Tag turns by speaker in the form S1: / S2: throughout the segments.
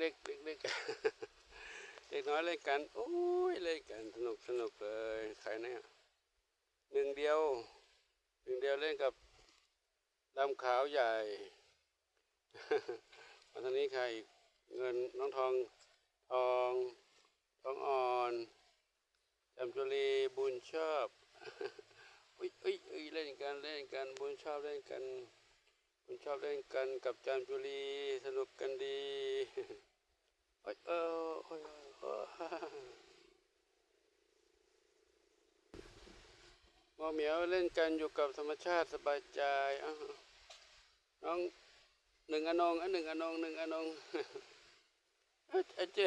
S1: เด็กเด็กเด็กเด็กน้อยเล่นกันโอ้ยเล่นกันสนุกสนุกเลยใครเนี่ยหนึ่งเดียวหนึ่งเดียวเล่นกับดำขาวใหญ่วันนี้ใครเงินน้องทองทองทองอ่อนจำจุลีบุญชอบอุ้ยอุ้ยอุ้ยเล่นกันเล่นกันบุญชอบเล่นกันบุญชอบเล่นกันกับจามจุลีสนุกกันดี โอ้ยเออโอ้ยโอ้ยหม อเหมียวเล่นกันอยู่กับธรรมชาติสบายใจอ้าวน้องหนึ่งอนงอันหนึ่งอนงหนึ่งอนงเอ้ยเอ้ยเจ้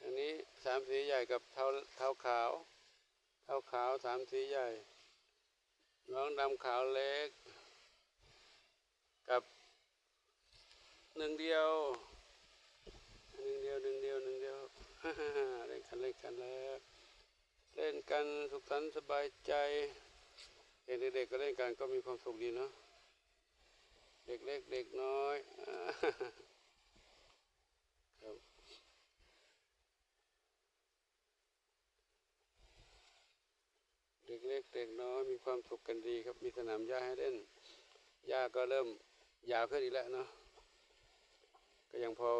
S1: อันนี้สามสีใหญ่กับเท้าเท้าขาว เท้าขาวสามสีใหญ่ น้องดำขาวเล็ก กับหนึ่งเดียวหนึ่งเดียวหนึ่งเดียวหนึ่ง เดียวเล่นกันเล่นกันแล้วเล่นกันสุขสันต์สบายใจเด็กๆก็เล่นกันก็มีความสุขดีเนาะเด็กเล็กเด็กน้อยครับเด็กเล็กเด็กน้อยมีความสุขกันดีครับมีสนามหญ้าให้เล่นหญ้าก็เริ่มยาวขึ้นอีกแล้วเนาะก็ยังพอ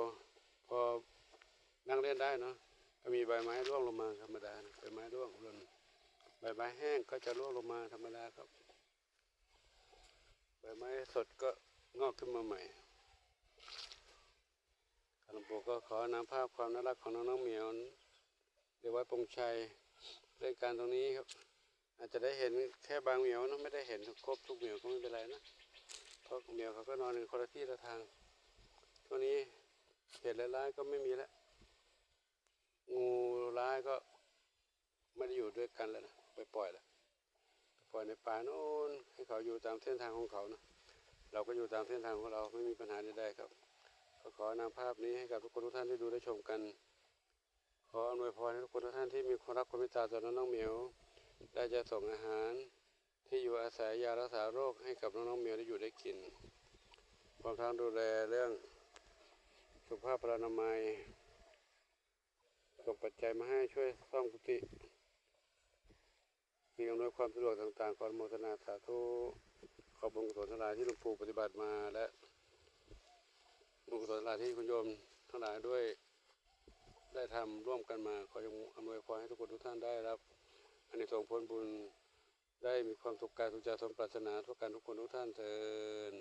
S1: เล่นได้เนาะก็มีใบไม้ร่วงลงมาธรรมดาใบไม้ร่วงหล่นใบไม้แห้งก็จะร่วงลงมาธรรมดาครับ ใบไม้สดก็งอกขึ้นมาใหม่คารมปูก็ขอนำภาพความน่ารักของน้องน้องเหมียวเดี๋ยวไว้ปงชัยเรื่องการตรงนี้ครับ อาจจะได้เห็นแค่บางเหมียวนะไม่ได้เห็นครบทุกเหมียวก็ไม่เป็นไรนะเพราะเหมียวเขาก็นอนในคนละที่ละทางช่วงนี้เหตุร้ายๆก็ไม่มีแล้ว ก็ไม่ได้อยู่ด้วยกันแล้วนะไปปล่อยแล้วปล่อยในป่าโน่นให้เขาอยู่ตามเส้นทางของเขานะเราก็อยู่ตามเส้นทางของเราไม่มีปัญหาใดๆครับก็ขอนำภาพนี้ให้กับทุกคนทุกท่านได้ดูได้ชมกัน ขออำนวยพรให้ทุกคนทุกท่านที่มีความรักความเมตตาต่อน้องเหมียว ได้จะส่งอาหารที่อยู่อาศัยยารักษาโรคให้กับน้องๆเหมียวได้อยู่ได้กินพร้อมทั้งดูแลเรื่องสุขภาพพลานามัย ส่งปัจจัยมาให้ช่วยซ่อมกุฏิสิ่งอำนวยความสะดวกต่างๆขอโมทนาสาธุขอบุญกุศลทั้งหลายที่หลวงปู่ปฏิบัติมาและบุญกุศลทั้งหลายที่คุณโยมทั้งหลายด้วยได้ทำร่วมกันมาขอจงอำนวยพรให้ทุกคนทุกท่านได้รับอันนี้ส่งผลบุญได้มีความสุขกายสุขใจสมปรารถนาทุกการทุกคนทุกท่านเถิด